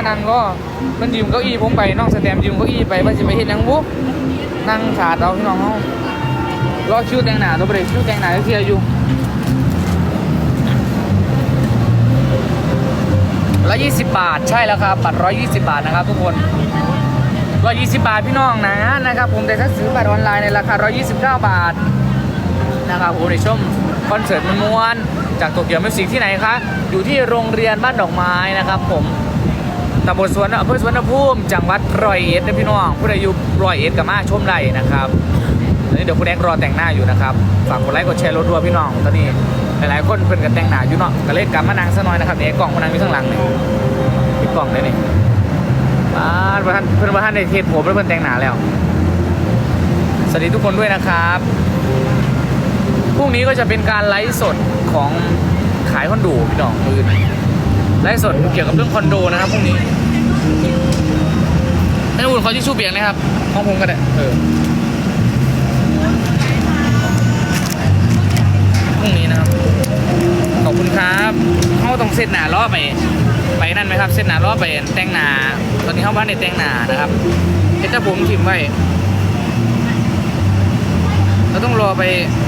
มานั่งก็มันยืมเก้าอี้ผมไปน้องสแตมยืมเก้าอี้ไปว่าจะไปเฮ็ดหยังบุนั่งขาดเอาพี่น้องเฮารอคิวแตงหนาตัวเบรกคิวแตงหนาเทียอยู่ร้อยยี่สิบบาทใช่แล้วครับบัตรร้อยยี่สิบบาทนะครับทุกคนร้อยยี่สิบบาทพี่น้องนะนะครับ ผมแต่ถ้าซื้อบัตรออนไลน์ในราคาร้อยยี่สิบเก้าบาทนะครับผมในช่วงคอนเสิร์ตมวนจากโตเกียวมิวสิกที่ไหนคะ อยู่ที่โรงเรียนบ้านดอกไม้นะครับผม ตำบลสวนอำเภอสวนภูมิจังหวัดร้อยเอ็ดนะพี่น้องผู้ใดอยู่ร้อยเอ็ดกับมาชมได้นะครับตอนนี้เดี๋ยวคุณแอกรอแต่งหน้าอยู่นะครับฝากกดไลค์กดแชร์รถด้วยพี่น้องตอนนี้หลายๆคนเพิ่นกันแต่งหน้าอยู่เนาะก็เลยกลับมานางซะหน่อยนะครับเนี่ยกล่องมานางอยู่ข้างหลังเนี่ยมีกล่องเลยนี่บ้านประธานเพื่อนประธานในเทศผมเพื่อนแต่งหน้าแล้วสวัสดีทุกคนด้วยนะครับพรุ่งนี้ก็จะเป็นการไลฟ์สดของขายคอนโดพี่น้องมือ ไลฟ์สดเกี่ยวกับเรื่องคอนโดนะครับพรุ่งนี้ให้อุ่นเขาที่ชูเบียงนะครับห้องผมก็ได้เออพรุ่งนี้นะครับ ขอบคุณครับเขาต้องเซตหนาล้อไป ไปนั่นไหมครับเซตหนาล้อไปแต่งหนา ตอนนี้เขาบ้านในแต่งหนานะครับเดี๋ยวจะผมทิมไว้เราต้องรอไป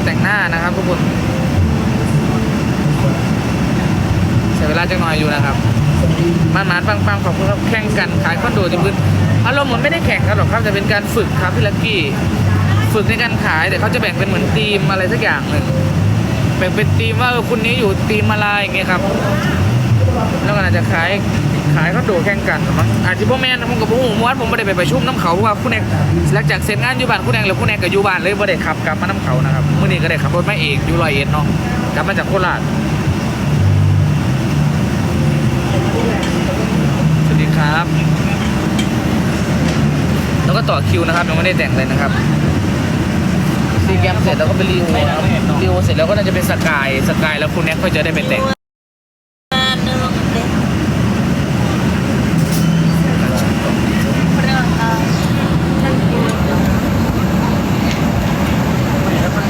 แต่งหน้านะครับทุกคนเสียเวลาจังหน่อยอยู่นะครับมันมันปังปังขอบคุณครับแข่งกันขายคอนโดที่พื้นอารมณ์เหมือนไม่ได้แข่งกันหรอกครับแต่เป็นการฝึกครับพี่ลักกี้ฝึกในการขายแต่เขาจะแบ่งเป็นเหมือนทีมอะไรสักอย่างหนึ่งแบ่งเป็นทีมว่าคุณนี้อยู่ทีมอะไรอย่างเงี้ยครับแล้วก็อาจจะขายขายคอนโดแข่งกันมั้งอาจจะพ่อแม่นผมกับผมว่าผมไม่ได้ไปประชุมน้ำเขาเพราะว่าคุณแอกหลังจากเสร็จงานอยู่บ้านคุณแอกแล้วคุณแอกก็อยู่บ้านเลยไม่ได้ขับกลับมาน้ำเขานะครับเมื่อนี้ก็ได้ขับรถมาเองอยู่ร้อยเอ็ดเนาะกลับมาจากโคราช ครับ แล้วก็ต่อคิวนะครับยังไม่ได้แต่งเลยนะครับซีแกมเสร็จแล้วก็ไปรีโอนะครับรีโอเสร็จแล้วก็น่าจะเป็นสกายสกายแล้วคุณแอกก็จะได้ไปแต่ง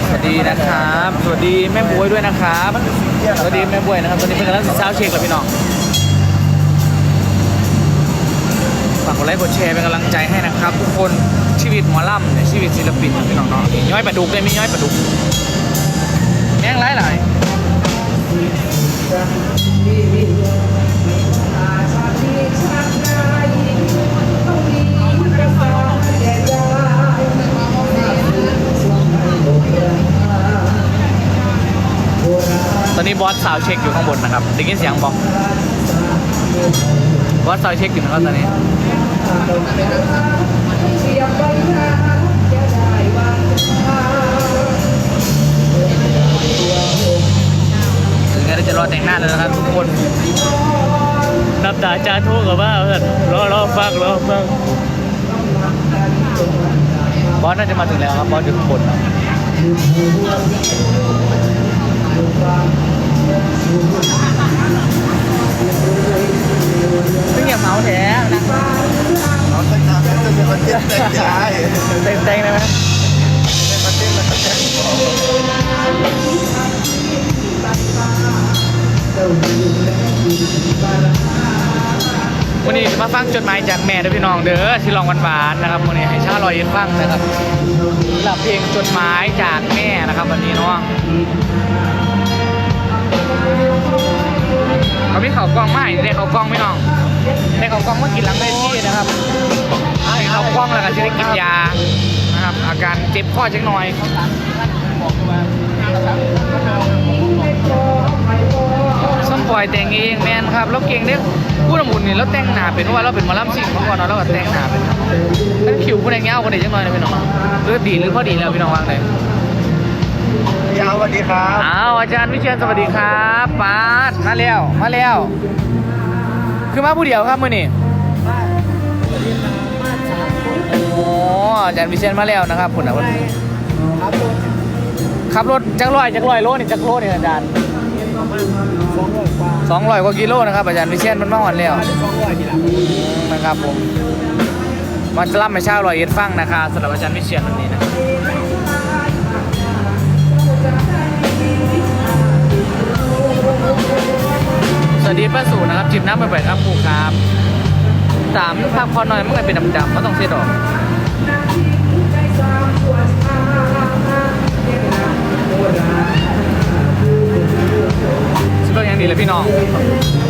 สวัสดีนะครับ สวัสดีแม่บวยด้วยนะครับ สวัสดีแม่บวยนะครับ ตอนนี้เป็นกำลังเช้าเช็คแล้วพี่น้องากกดไลค์กดแชร์เป็นกำลังใจให้นะครับ ทุกคนชีวิตหมอลำเนี่ยชีวิตศิลปินนะพี่น้องเนาะย้อยปลาดุกเลยมีย้อยปลาดุกแม่งหลายหลายตอนนี้บอสสาวเช็คอยู่ข้างบนนะครับได้ยินเสียงบอกบอสสาวเช็คอยู่นะครับตอนนี้ จะรอแต่งหน้าแล้วนะครับทุกคนนับตาจาทุกกับว่าเพื่อรอรอฟังรอฟังบอสน่าจะมาถึงแล้วครับบอสอยู่ข้างบนนะ เพิ่งอย่าเมาแท้นะเอาตั้งนานแล้วจะเป็นประเทศแต่งยายเต็งเต็งๆเลยไหมเป็นประเทศแล้วก็แต่งวันนี้มาฟังจดหมายจากแม่ด้อพี่น้องเด้อที่ลองหวานๆนะครับวันนี้ให้ชาลอยยินฟังนะครับหรับเพลงจดหมายจากแม่นะครับวันนี้เนาะ เขาไม่เขากล้องไม่ได้เขากล้องไม่น้องได้เขากล้องเมื่อกินหลังเวทีนะครับให้เขากล้องแล้วก็จะได้กินยานะครับ อาการเจ็บคอจังหน่อยส้มปล่อยแต่งเองแมนครับแล้วเก่งเด้พูดละมุนนี่แล้วแต่งหนาเป็นเพราะว่าเราเป็นมอลำสิ่งเมาก่อนเนาก็แต่งหนาเป็นนั่นคิวคนไหนเงี้ยเอาคนไหนจังหน่อยนะพี่น้องหรือดีหรือพอดีแล้วพี่น้องวางเลย ยาวสวัสดีครับอ้าวอาจารย์วิเชียนสวัสดีครับปาดมาแล้วมาแล้วคือมาผู้เดียวครับมื่อนี้โอ้อาจารย์วิเชียนมาแล้วนะครับผมนะวันนี้ครับผมขับรถจักรลอยจักรลอยโลนี่จักรโลนี่อาจารย์สองร้อยกว่าสองร้อยกว่ากิโลนะครับอาจารย์วิเชียนมันมาวันแล้วสองร้อยทีหลังนะครับผมมาจะล่ำมาเช้าลอยเอ็ดฟังนะครับสำหรับอาจารย์วิเชียนวันนี้นะ วัสดีป้าสูนะครับจิบน้ำบ่อยๆครับครูครับตามภาพคอหน่อยมันก็เป็นดำๆมันต้องเสียดอกสิเบิ่งอย่างดีเลยพี่น้อง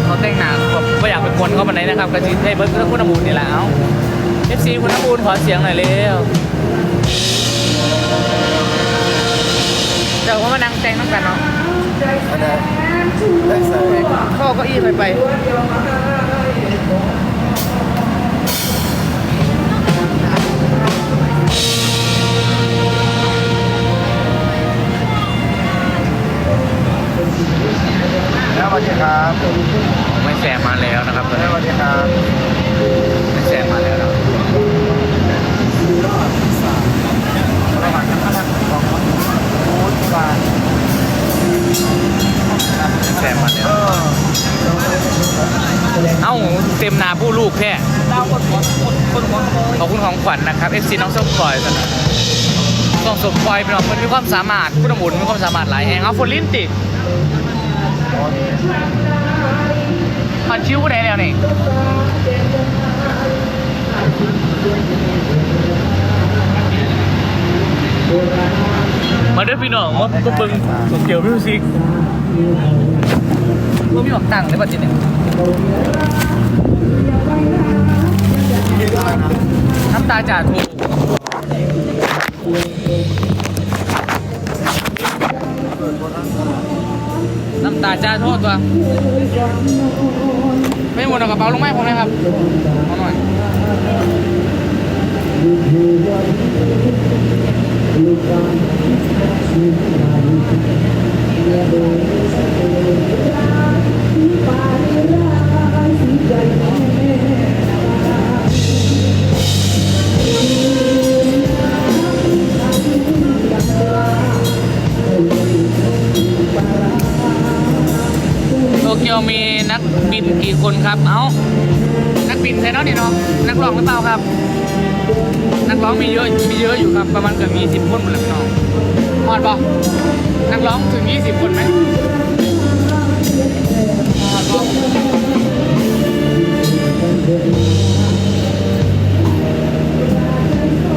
เขาแต่งหนาแบบไม่อยากเป็นคนเขาบันไดนะครับก็จิให้เบิร์ดเพื่อคุณบูลนี่แหละเอาเอฟซีคุณบูลขอเสียงหน่อยเร็วเดี๋ยวว่ามานั่งแต่งน้ำกันเนาะ อันไหนได้ใส่เข้าเก้าอี้ไปไปแล้วสวัสดีครับไม่แซมมาแล้วนะครับตอนแล้นี้วสวัสดีครับไม่แซมมาแล้ว นะครับ FC น้องส้มปล่อยกันนะต้องสมปล่อยเป็นแบบมันมีความสามารถผู้ดำบุญมีความสามารถหลายแหงเอาฝนลิ้นติดมันชิวผู้ใดแล้วนี่มาเด้อพี่น้องมาเบิ่งเกี่ยวมิวสิกว่ามีหวังตังค์ได้ป่ะจิเนี่ยนะน้ำตาจ่าถูก น้ำตาจ้าโทษตัวไม่หมดเอากระเป๋าลงไหมผมนะครับเอาหน่อยโต สิบคนไหม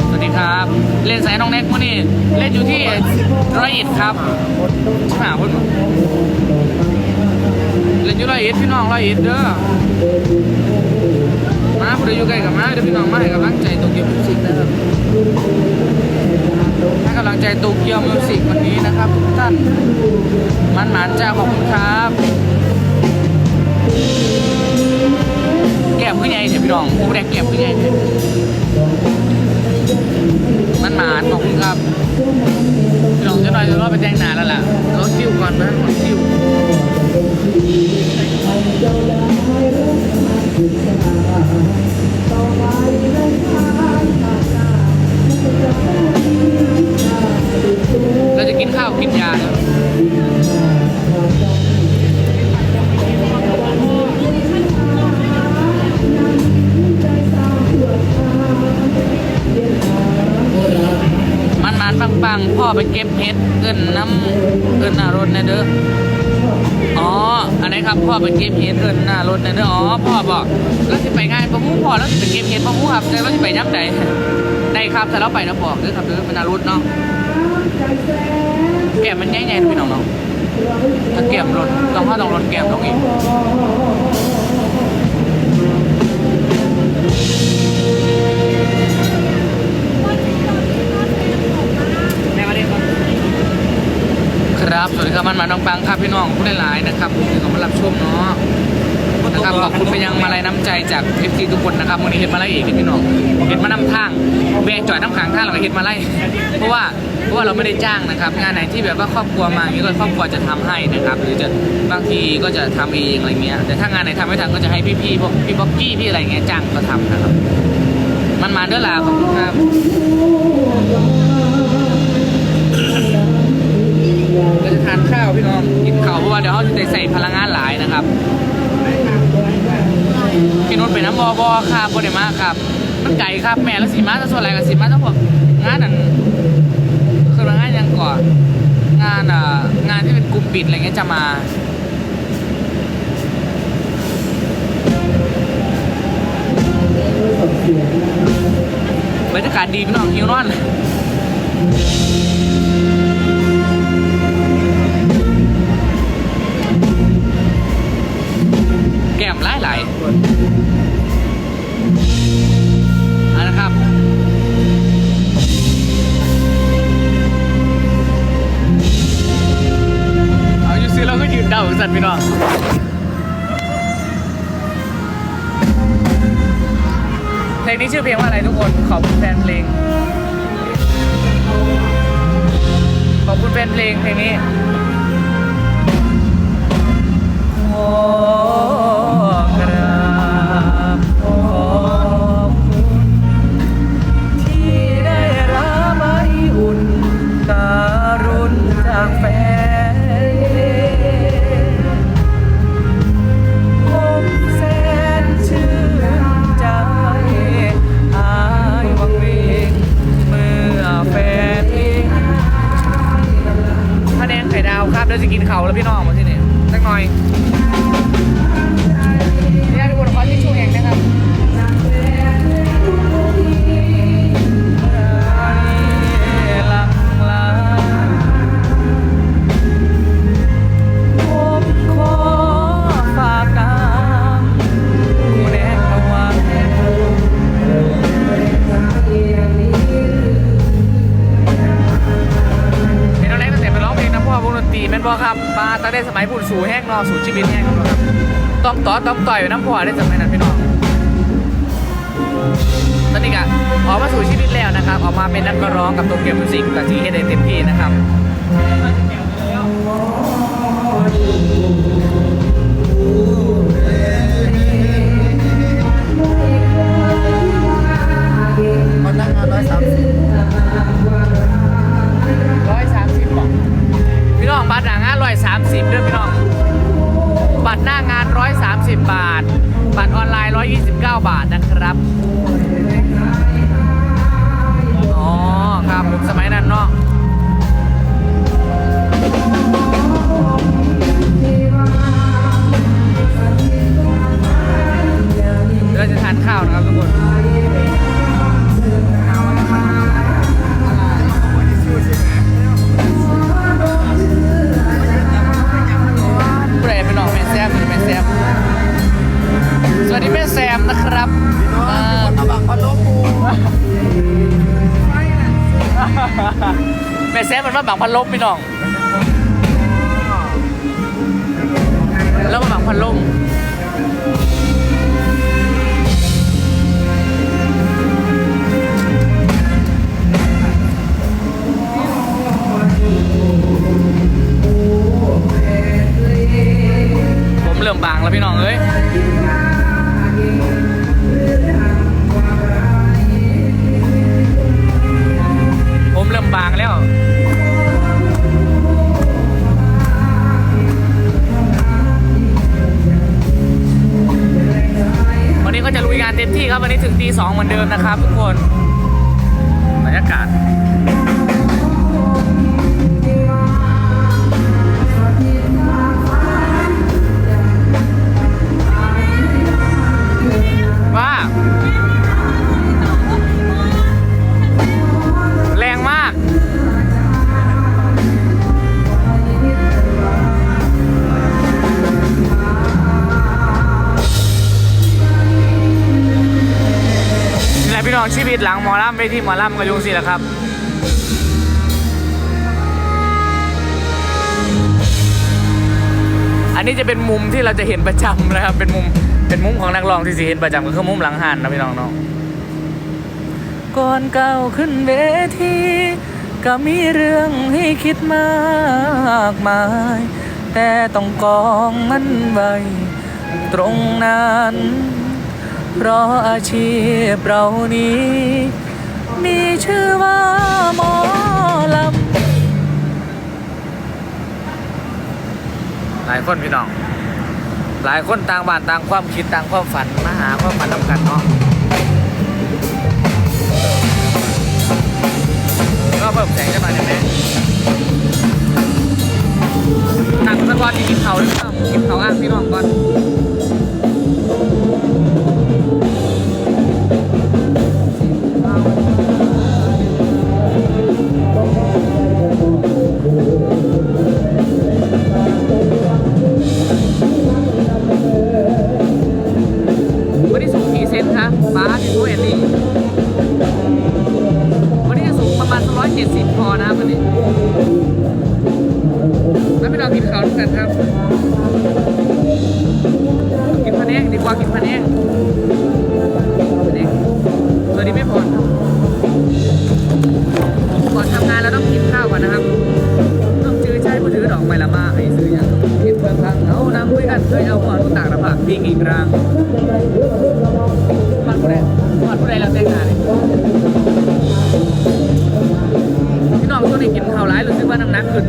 สวัสดีครับ เล่นสายน้องเน็กมื่อนี้เล่นอยู่ที่ร้อยเอ็ดครับชิบหาคนเล่นอยู่ร้อยเอ็ดพี่น้องร้อยเอ็ดเด้อมาผู้ใดอยู่ใกล้กับมาเดี๋ยวพี่น้องมาให้กำลังใจโตเกียวมิวสิกนะครับ ให้กำลังใจโตเกียวมิวสิกวันนี้นะครับทุกท่าน มันหมานจ้าขอบคุณครับ แก้มขึ้นใหญ่เถอะพี่น้องผู้ใดแก้มขึ้นใหญ่เถอะมันหมานขอบคุณครับพี่น้องจะหน่อยจะรอไปแจ้งนานแล้วล่ะรถซิ่วก่อนนะรถซิ่ว เราจะกินข้าวกินยาแล้วมันมันปังปังๆพ่อไปเก็บเห็ดเอินน้ำเอินหน้ารถนะเด้ออ๋อ อันนี้ครับพ่อไปเก็บเห็ดเอินหน้ารถนะเด้ออ๋อพ่อบอกแล้วสิไปง่ายปะมูพ่อแล้วสิไปเก็บเห็ดปะมูครับแต่เราสิไปย้ำใด ได้ครับแต่เราไปนะบอกเด้อครับเด้อเป็นหนารถเนาะแก้มมันใหญ่ๆพี่น้องเนาะถ้าแก้มลดต้องถ้าต้องลดแก้มลงอีกแม่มาเรียกครับ สวัสดีครับมันมาน้องปังครับพี่น้องผู้ได้หลายๆนะครับที่เขามารับชมเนาะ นะครับขอบคุณไปยังมาลัยน้ำใจจากเอฟซีทุกคนนะครับวันนี้เห็นมาไล่เอกพี่น้องเห็นมานำทางแบกจ่อยน้ำขังท่างเราก็เห็นมาไล่เพราะว่าเพราะว่าเราไม่ได้จ้างนะครับ งานไหนที่แบบว่าครอบครัวมาอย่างนี้ก็ครอบครัวจะทำให้นะครับ หรือจะบางทีก็จะทำเองอะไรเงี้ยแต่ถ้างานไหนทำไม่ทันก็จะให้พี่ๆพวกพี่บ็อกกี้พี่อะไรเงี้ยจ้างก็ทำนะครับ มันมาด้วยล่ะขอบคุณครับเราจะทานข้าวพี่น้องกินข้าวเพราะว่าเดี๋ยวเขาจะใส่พลังงานหลายนะครับ กินุ่นไปน้ำบอบอครับบริมากครับมันไก่ครับแม่แล้วสีมาจะส่วนอะไรกับสีมาต้องบอกงานนั้นคือมางานยังก่อนงานอ่างานที่เป็นกลุ่มปิดอะไรเงี้ยจะมาบรรยากาศดีพี่น้องฮิวนอน แก้มหลายหลายนะครับเอาอยู่ซื้อเราก็ยืนเดาสัตว์พี่น้องเพลงนี้ชื่อเพลงว่าอะไรทุกคน ขอบคุณแฟนเพลง ขอบคุณแฟนเพลงเพลงนี้ข เดี๋ยวจะกินเขาแล้วพี่น้องมาที่นี่สักหน่อย บ่ครับมาตั้งแต่สมัยพูดสู่แห้งรอสู่ชีวิตแห้งครับต้องต่อต้องต่อยน้ำพอได้จากไหนนั้นพี่น้องตอนนี้ก็ออกมาสู่ชีวิตแล้วนะครับออกมาเป็นนักร้องกับตัวเกมมิวสิกกับซีเฮดได้เต็มที่นะครับ พี่น้องบัตรหน้างานร้อยสามสิบเด้วยพี่น้อง บัตรหน้างานร้อยสามสิบบาท บัตรออนไลน์ร้อยยี่สิบเก้าบาทนะครับอ๋อครับผมสมัยนั้นเนาะเราจะทานข้าวนะครับทุกคน แซม สวัสดีแม่แซมนะครับอ่าเอาบังพันลมปูแม่แซมมันมาบังพันลมพี่น้อง แล้วมาบังพันลม เริ่มบางแล้วพี่น้องเอ้ยผมเริ่มบางแล้ววันนี้ก็จะลุยงานเต็มที่ครับวันนี้ถึงตีสองเหมือนเดิมนะครับทุกคนบรรยากาศ หละพี่น้องชีวิตหลังหมอลำเวทีหมอลำก็อยุ่จังสิแหละครับอันนี้จะเป็นมุมที่เราจะเห็นประจำนะครับ เป็นมุม เป็นมุมของนักร้องที่สิเห็นประจำก็คือมุมหลังหันนะพี่น้องเนาะก่อนเก้าขึ้นเวที ก็มีเรื่องให้คิดมากมาย แต่ต้องกองมันไว้ตรงนั้น เพราะอาชีพเรานี้ มีชื่อว่าหมอลำหลายคนพี่น้อง หลายคนต่างบ้านต่างความคิดต่างความฝันมาหาความฝันนำกันเนาะก็เพิ่มแสงขึ้นมาได้ไหมหนังสะกอนที่กินเขาหรือเปล่ากินเขาอ่างพี่น้องก่อน ที่ทูเลี่วันนี้จะสูงประมาณ 170 พอนะครับวันนี้ แล้วไปลองกินข้าวด้วยกันครับ กินพะแนงดีกว่ากินพะแนงพะแนงตัวนี้ไม่พอก่อนทำงานเราต้องกินข้าวก่อนนะครับต้องจื้อใช้มือถือดอกไม้ละมาให้ซื้ออย่างกินเพื่อนพังเอานางคุยกันเคยเอาก่อนต่างระผักวิ่งอีกราง สึก